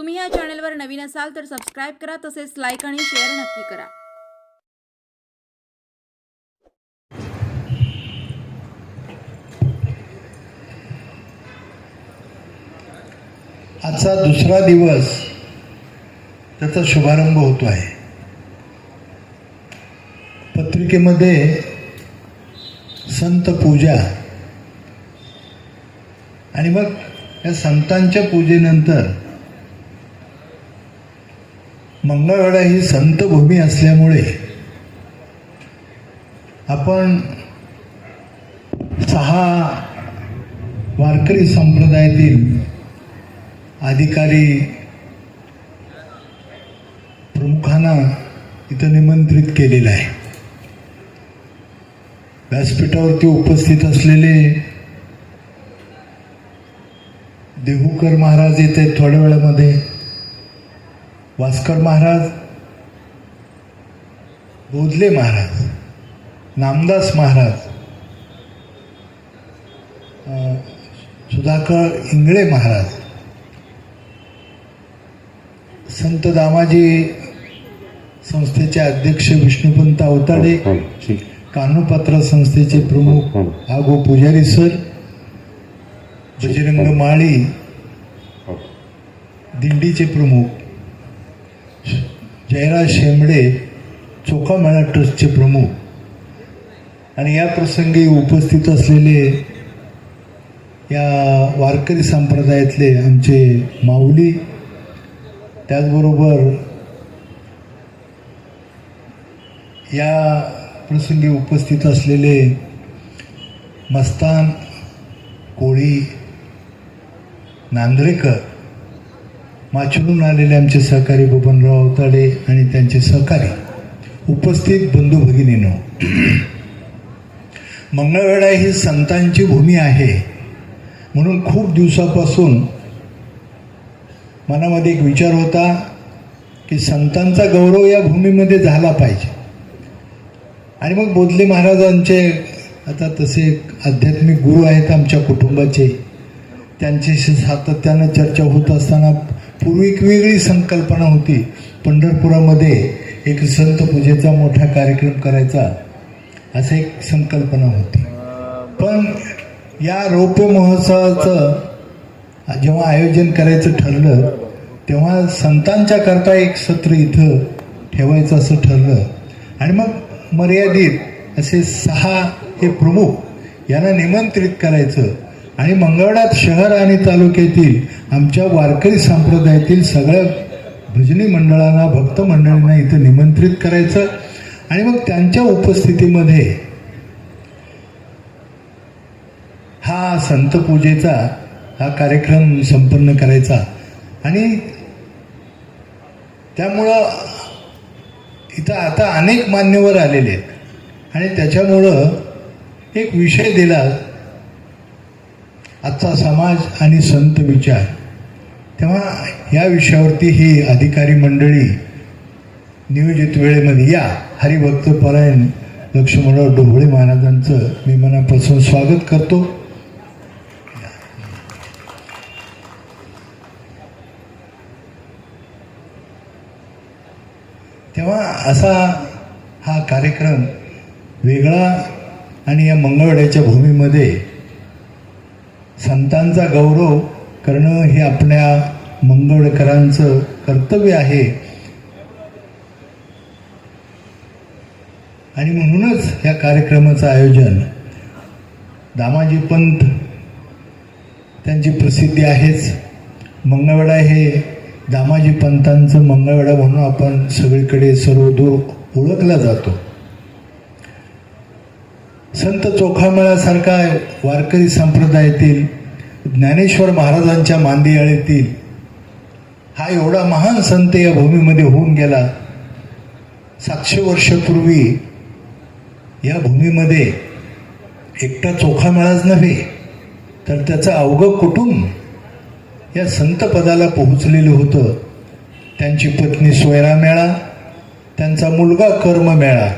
तुम्ही या चॅनलवर नवीन असाल तर सबस्क्राईब करा तसेच लाईक आणि शेअर नक्की करा. आजचा दुसरा दिवस त्याचा शुभारंभ होतो आहे. पत्रिकेमध्ये संत पूजा आणि मग या संतांच्या पूजेनंतर मंगळवेढा ही संतभूमी असल्यामुळे आपण सहा वारकरी संप्रदायातील अधिकारी प्रमुखांना इथं निमंत्रित केलेलं आहे. व्यासपीठावरती उपस्थित असलेले देहूकर महाराज येते थोड्या वेळामध्ये वास्कर महाराज बोधले महाराज नामदास महाराज सुधाकर इंगळे महाराज संत दामाजी संस्थेचे अध्यक्ष विष्णुपंत अवताडे कान्होपात्र संस्थेचे प्रमुख आगो पुजारी सर बजरंग माळी दिंडीचे प्रमुख जयराज शेंबडे चोखामेळा ट्रस्टचे प्रमुख. आणि या प्रसंगी उपस्थित असलेले या वारकरी संप्रदायातले आमचे माऊली त्याचबरोबर या प्रसंगी उपस्थित असलेले मस्तान कोळी नांद्रेकर माचुरून आलेले आमचे सहकारी बबनराव अवताडे आणि त्यांचे सहकारी उपस्थित बंधू भगिनीनो. मंगळवेढा ही संतांची भूमी आहे. म्हणून खूप दिवसापासून मनामध्ये एक विचार होता की संतांचा गौरव या भूमीमध्ये झाला पाहिजे. आणि मग बोधले महाराजांचे आता तसे आध्यात्मिक गुरु आहेत आमच्या कुटुंबाचे त्यांच्याशी सातत्यानं चर्चा होत असताना पूर्वी एक वेगळी संकल्पना होती. पंढरपुरामध्ये एक संत पूजेचा मोठा कार्यक्रम करायचा. असं एक संकल्पना होती. पण या रौप्य महोत्सवाचं जेव्हा आयोजन करायचं ठरलं तेव्हा संतांच्या करता एक सत्र इथं ठेवायचं असं ठरलं. आणि मग मर्यादित असे सहा हे प्रमुख यांना निमंत्रित करायचं. आणि मंगळवारात शहर आणि तालुक्यातील आमच्या वारकरी संप्रदायातील सगळ्या भजनी मंडळांना भक्त मंडळींना इथं निमंत्रित करायचं. आणि मग त्यांच्या उपस्थितीमध्ये हा संत पूजेचा हा कार्यक्रम संपन्न करायचा. आणि त्यामुळं इथं आता अनेक मान्यवर आलेले आहेत. आणि त्याच्यामुळं एक विषय दिला आजचा समाज आणि संत विचार. तेव्हा या विषयावरती ही अधिकारी मंडळी नियोजित वेळेमध्ये या. हरिभक्त परायण लक्ष्मणराव डोहळे महाराजांचं मी मनापासून स्वागत करतो. तेव्हा असा हा कार्यक्रम वेगळा आणि या मंगळवाड्याच्या भूमीमध्ये संतांचा गौरव करणं हे आपल्या मंगळकरांचं कर्तव्य आहे. आणि म्हणूनच या कार्यक्रमाचं आयोजन दामाजी पंत त्यांची प्रसिद्धी आहेच. मंगळवेढा हे दामाजी पंतांचं मंगळवेढा म्हणून आपण सगळीकडे सर्वदूर ओळखला जातो. संत चोखामेळासारखा वारकरी संप्रदायातील ज्ञानेश्वर महाराजांच्या मांदियाळीतील हा एवढा महान संत या भूमीमध्ये होऊन गेला. सातशे वर्षापूर्वी या भूमीमध्ये एकटा चोखामेळाच नव्हे तर त्याचं अवघं कुटुंब या संतपदाला पोहोचलेलं होतं. त्यांची पत्नी सोयरा मेळा त्यांचा मुलगा कर्म मेळा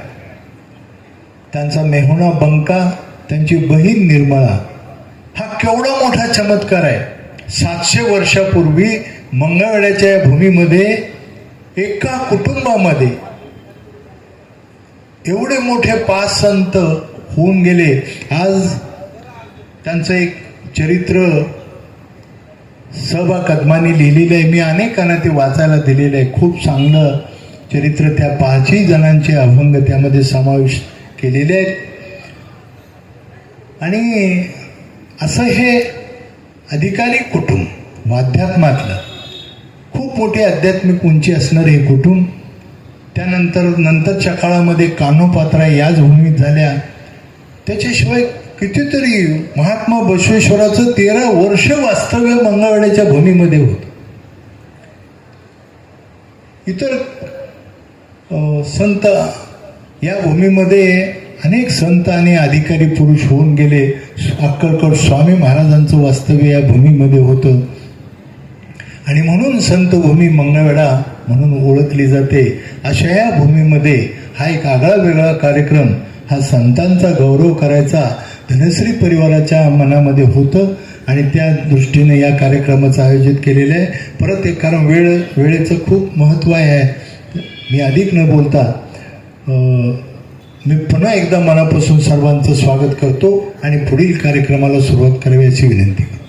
त्यांचा मेहुणा बंका त्यांची बहीण निर्मळा. हा केवढा मोठा चमत्कार आहे. सातशे वर्षापूर्वी मंगळवेड्याच्या या भूमीमध्ये एका कुटुंबामध्ये एवढे मोठे पाच संत होऊन गेले. आज त्यांचं एक चरित्र सबा कदमानी लिहिलेलं आहे. मी अनेकांना ते वाचायला दिलेलं आहे. खूप चांगलं चरित्र त्या पाचही जणांचे अभंग त्यामध्ये समावेश केलेले आहेत. आणि असं हे अधिकारी कुटुंब अध्यात्मातलं खूप मोठी आध्यात्मिक उंची असणारं हे कुटुंब त्यानंतर नंतरच्या काळामध्ये कानोपात्रा याच भूमीत झाल्या. त्याच्याशिवाय कितीतरी महात्मा बसवेश्वराचं तेरा वर्ष वास्तव्य मंगळवाड्याच्या भूमीमध्ये होतं. इतर संत या भूमीमध्ये अनेक संत आणि अधिकारी पुरुष होऊन गेले. अक्कलकोट स्वामी महाराजांचं वास्तव्य या भूमीमध्ये होतं. आणि म्हणून संतभूमी मंगळवेढा म्हणून ओळखली जाते. अशा या भूमीमध्ये हा एक आगळा वेगळा कार्यक्रम हा संतांचा गौरव करायचा धनश्री परिवाराच्या मनामध्ये होतं आणि त्या दृष्टीने या कार्यक्रमाचं आयोजित केलेलं आहे. परत एक कारण वेळ वेळेचं खूप महत्त्व आहे. मी अधिक न बोलता मी पुन्हा एकदा मनापासून सर्वांचं स्वागत करतो आणि पुढील कार्यक्रमाला सुरुवात करावी अशी विनंती करतो.